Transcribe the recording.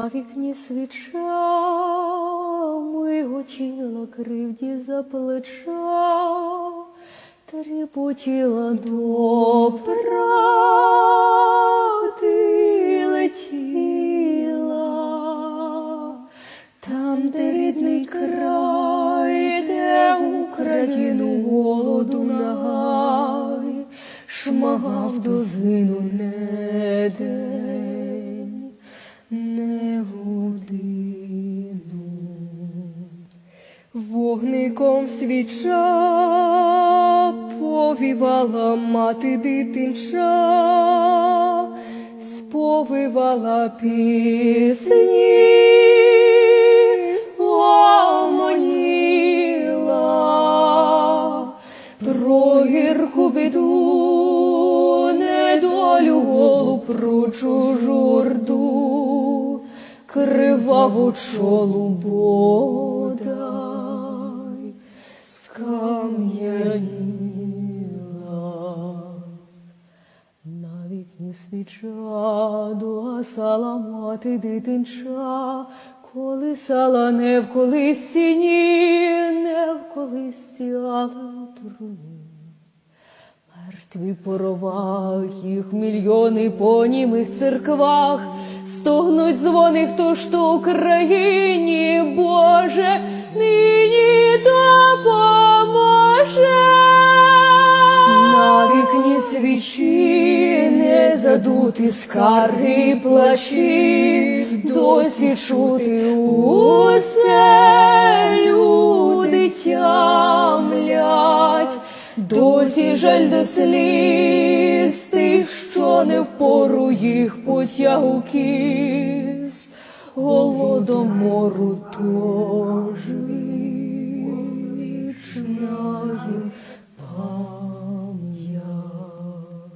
На вікні свіча миготіла кривді за плеча, тріпотіла до правди летіла, там, де рідний край, де Україну голоду нагай, шмагав до згину не день, Вогником свіча повівала мати дитинча, сповивала пісні, оманіла про гірку біду, недолю голу про чужу рду, криваву чолу бодай скам'яніла. На вікні свіча догасала мати дитинча, колисала не в колисці, ні, не в колисці, але труні. Мертві по ровах, їх мільйони по німих церквах, стогнуть дзвони, хто ж то Україні, Боже, нині не задути скарги плачі, досі чути усе люди тямлять. Досі жаль до сліз тих, що не впору їх потягу кіз, голодомору тож пам'ять.